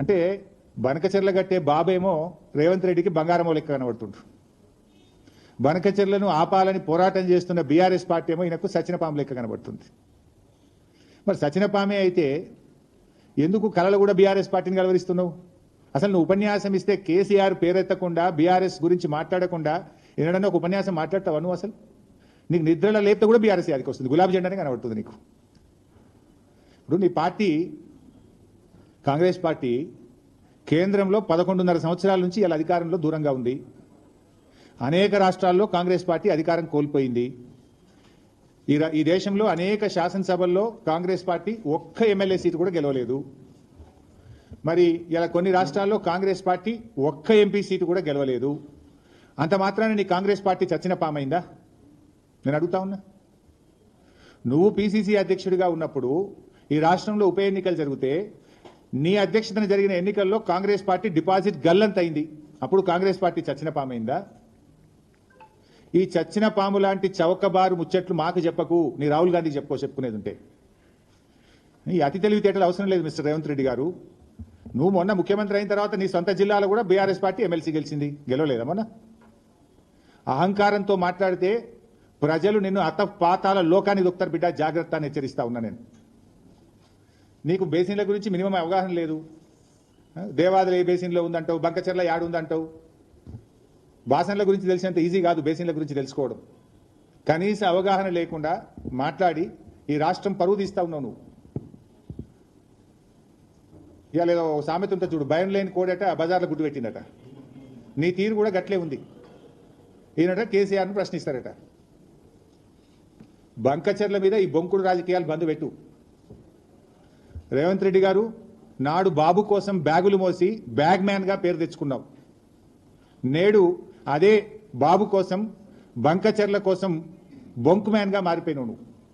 అంటే బనకచెర్ల కట్టే బాబేమో రేవంత్ రెడ్డికి బంగారమో లెక్క కనబడుతుండ్రు. బనకచెర్లను ఆపాలని పోరాటం చేస్తున్న బీఆర్ఎస్ పార్టీ ఏమో ఈయనకు సచినపాము లెక్క కనబడుతుంది. మరి సచినపామే అయితే ఎందుకు కళలు కూడా బీఆర్ఎస్ పార్టీని కలవరిస్తున్నావు? అసలు నువ్వు ఉపన్యాసం ఇస్తే కేసీఆర్ పేరెత్తకుండా బీఆర్ఎస్ గురించి మాట్లాడకుండా ఎన్నడన్నా ఒక ఉపన్యాసం మాట్లాడతావా నువ్వు అసలు? నీకు నిద్రలో లేపితే కూడా బీఆర్ఎస్ యాదికి వస్తుంది. గులాబీ జెండానే కనబడుతుంది నీకు. ఇప్పుడు నీ పార్టీ కాంగ్రెస్ పార్టీ కేంద్రంలో పదకొండున్నర సంవత్సరాల నుంచి ఇలా అధికారంలో దూరంగా ఉంది. అనేక రాష్ట్రాల్లో కాంగ్రెస్ పార్టీ అధికారం కోల్పోయింది. ఈ ఈ దేశంలో అనేక శాసనసభల్లో కాంగ్రెస్ పార్టీ ఒక్క ఎమ్మెల్యే సీటు కూడా గెలవలేదు. మరి ఇలా కొన్ని రాష్ట్రాల్లో కాంగ్రెస్ పార్టీ ఒక్క ఎంపీ సీటు కూడా గెలవలేదు. అంత మాత్రాన నీ కాంగ్రెస్ పార్టీ చచ్చిన పామైందా? నేను అడుగుతా ఉన్నా. నువ్వు పిసిసి అధ్యక్షుడిగా ఉన్నప్పుడు ఈ రాష్ట్రంలో ఉప ఎన్నికలు జరిగితే నీ అధ్యక్షతన జరిగిన ఎన్నికల్లో కాంగ్రెస్ పార్టీ డిపాజిట్ గల్లంతైంది అప్పుడు కాంగ్రెస్ పార్టీ చచ్చిన పామైందా? ఈ చచ్చిన పాము లాంటి చవకబారు ముచ్చట్లు మాకు చెప్పకు. నీ రాహుల్ గాంధీ చెప్పుకో చెప్పుకునేది ఉంటే నీ అతి తెలివితేటలు అవసరం లేదు మిస్టర్ రేవంత్ రెడ్డి గారు. నువ్వు మొన్న ముఖ్యమంత్రి అయిన తర్వాత నీ సొంత జిల్లాలో కూడా బీఆర్ఎస్ పార్టీ ఎమ్మెల్సీ గెలిచింది. గెలవలేదా మొన్న? అహంకారంతో మాట్లాడితే ప్రజలు నిన్ను అత పాతాల లోకానికి దొక్కుతారు బిడ్డ. జాగ్రత్త అని హెచ్చరిస్తా ఉన్నా నేను. నీకు బేసిన్ల గురించి మినిమం అవగాహన లేదు. దేవాదుల దేవాదులు ఏ బేసిన్లో ఉందంటావు? బంకచెర్ల యాడు ఉందంటావు? బాసన్ల గురించి తెలిసినంత ఈజీ కాదు బేసిన్ల గురించి తెలుసుకోవడం. కనీస అవగాహన లేకుండా మాట్లాడి ఈ రాష్ట్రం పరువు తీస్తా ఉన్నావు నువ్వు. ఇవాళ ఏదో సామెత ఉంటుంది చూడు భయం లేని కోడట బజార్లో గుడ్డు పెట్టిందట. నీ తీరు కూడా గట్లే ఉంది. ఈయనట కేసీఆర్ను ప్రశ్నిస్తారట. బంకచర్ల మీద ఈ బొంకుడు రాజకీయాలు బంద్ పెట్టు. రేవంత్ రెడ్డి గారు నాడు బాబు కోసం బ్యాగులు మోసి బ్యాగ్ మ్యాన్గా పేరు తెచ్చుకున్నావు నేడు అదే బాబు కోసం బంకచర్ల కోసం బొంకు మ్యాన్గా మారిపోయినావు నువ్వు.